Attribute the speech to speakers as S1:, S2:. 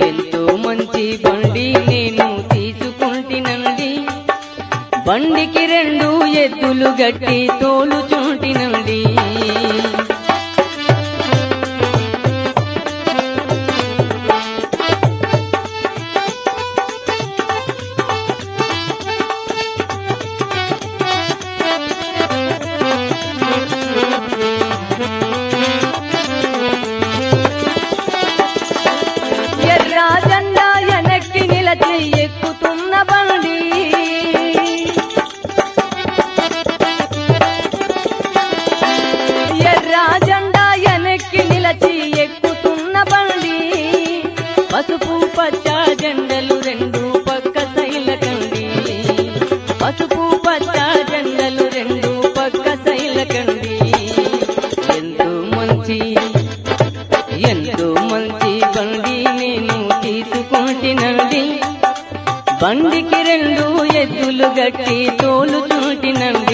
S1: ఎంతో మంచి బండి నేను తీసుకుంటినండి బండికి రెండు ఎద్దులు గట్టి తోలుచుంటినండి ఎక్కుతున్న బండి. ఎర్ర జెండా వెనక్కి నిలచి ఎక్కుతున్న బండి. పసుపు పచ్చ జెండలు రెండు పక్క శైలకండి పసుపు పచ్చ జెండలు రెండు పక్క శైలకండి ఎంతో మంచి ఎంతో మంచి బండి నేను తీసుకుంటినండి బండికి రెండు ఎద్దులు గట్టి తోలు చూటినండి